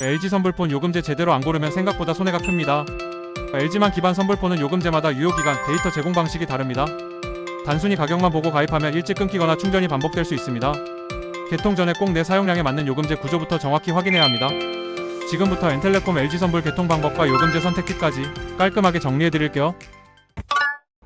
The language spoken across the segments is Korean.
LG 선불폰 요금제 제대로 안 고르면 생각보다 손해가 큽니다. LG만 기반 선불폰은 요금제마다 유효기간, 데이터 제공 방식이 다릅니다. 단순히 가격만 보고 가입하면 일찍 끊기거나 충전이 반복될 수 있습니다. 개통 전에 꼭 내 사용량에 맞는 요금제 구조부터 정확히 확인해야 합니다. 지금부터 엔텔레콤 LG 선불 개통 방법과 요금제 선택 팁까지 깔끔하게 정리해 드릴게요.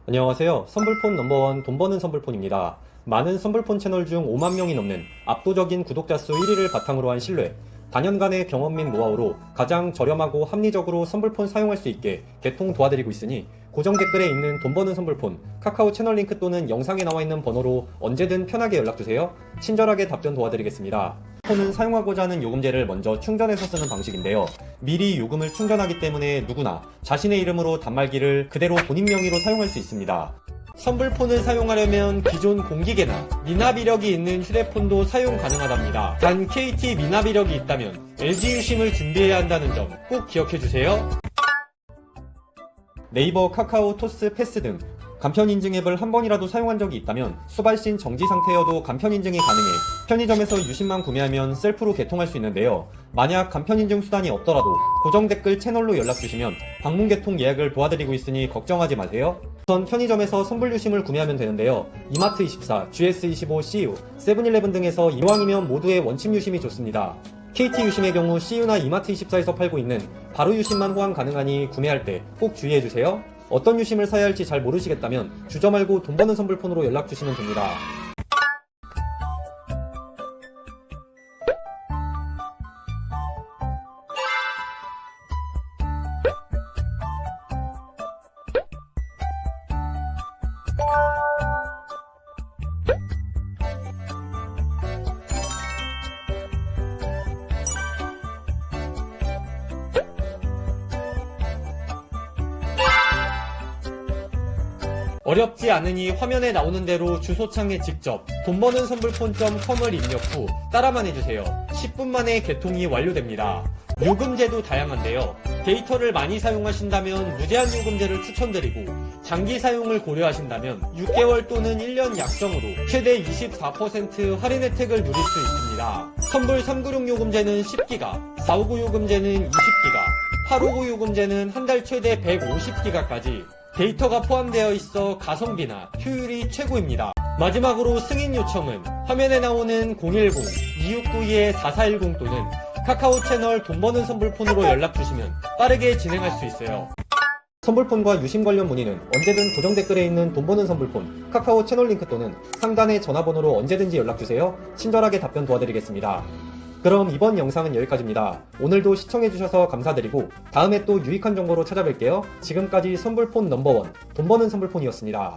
안녕하세요. 선불폰 넘버원 돈 버는 선불폰입니다. 많은 선불폰 채널 중 5만 명이 넘는 압도적인 구독자 수 1위를 바탕으로 한 신뢰, 단연간의 경험 및 노하우로 가장 저렴하고 합리적으로 선불폰 사용할 수 있게 개통 도와드리고 있으니 고정 댓글에 있는 돈 버는 선불폰 카카오 채널 링크 또는 영상에 나와 있는 번호로 언제든 편하게 연락주세요. 친절하게 답변 도와드리겠습니다. 폰은 사용하고자 하는 요금제를 먼저 충전해서 쓰는 방식인데요. 미리 요금을 충전하기 때문에 누구나 자신의 이름으로 단말기를 그대로 본인 명의로 사용할 수 있습니다. 선불폰을 사용하려면 기존 공기계나 미납 이력이 있는 휴대폰도 사용 가능하답니다. 단 KT 미납 이력이 있다면 LG 유심을 준비해야 한다는 점 꼭 기억해 주세요. 네이버, 카카오, 토스, 패스 등 간편 인증 앱을 한 번이라도 사용한 적이 있다면 수발신 정지 상태여도 간편 인증이 가능해 편의점에서 유심만 구매하면 셀프로 개통할 수 있는데요. 만약 간편 인증 수단이 없더라도 고정 댓글 채널로 연락 주시면 방문 개통 예약을 도와드리고 있으니 걱정하지 마세요. 우선 편의점에서 선불 유심을 구매하면 되는데요. 이마트 24, GS25, CU, 세븐일레븐 등에서 이왕이면 모두의 원침 유심이 좋습니다. KT 유심의 경우 CU나 이마트24에서 팔고 있는 바로 유심만 호환 가능하니 구매할 때 꼭 주의해주세요. 어떤 유심을 사야 할지 잘 모르시겠다면 주저 말고 돈 버는 선불폰으로 연락 주시면 됩니다. 어렵지 않으니 화면에 나오는 대로 주소창에 직접 돈 버는 선불폰.com을 입력 후 따라만 해주세요. 10분 만에 개통이 완료됩니다. 요금제도 다양한데요. 데이터를 많이 사용하신다면 무제한 요금제를 추천드리고 장기 사용을 고려하신다면 6개월 또는 1년 약정으로 최대 24% 할인 혜택을 누릴 수 있습니다. 선불 396 요금제는 10기가, 459 요금제는 20기가, 859 요금제는 한 달 최대 150기가까지 데이터가 포함되어 있어 가성비나 효율이 최고입니다. 마지막으로 승인 요청은 화면에 나오는 010-2692-4410 또는 카카오 채널 돈 버는 선불폰으로 연락 주시면 빠르게 진행할 수 있어요. 선불폰과 유심 관련 문의는 언제든 고정 댓글에 있는 돈 버는 선불폰 카카오 채널 링크 또는 상단의 전화번호로 언제든지 연락 주세요. 친절하게 답변 도와드리겠습니다. 그럼 이번 영상은 여기까지입니다. 오늘도 시청해주셔서 감사드리고 다음에 또 유익한 정보로 찾아뵐게요. 지금까지 선불폰 넘버원 돈 버는 선불폰이었습니다.